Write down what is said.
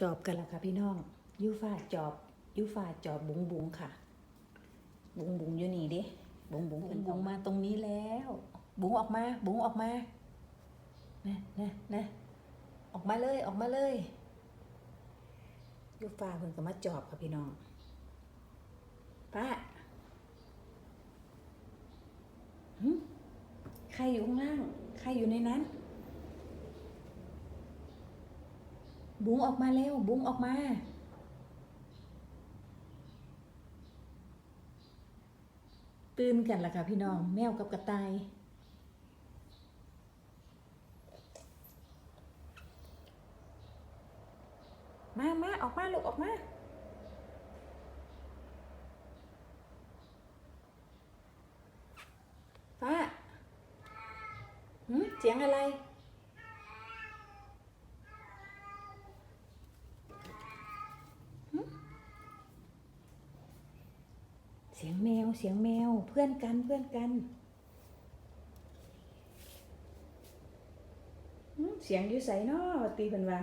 จอบกันละค่ะพี่น้องยูฟ้าจอบยูฟ้าจอบบุงบุงค่ะ บุงบุงอยู่นี่ดิบุงบุงบุงบุงมาตรงนี้แล้ว บุงออกมา บุงออกมานะนะนะออกมาเลยออกมาเลยยูฟ้าเพิ่นก็มาจอบค่ะพี่น้องป้าหึใครอยู่ข้างล่าง ใครอยู่ในนั้น บุ้งออกมาเร็ว บุ้งออกมา ตื่นกันละค่ะพี่น้อง แมวกับกระต่าย มามาออกมาลูกออกมาฟ้าหืมเสียงอะไร เสียงแมว เสียงแมว เพื่อนกัน เพื่อนกัน เสียงอยู่ใสเนาะตีเป็นว่า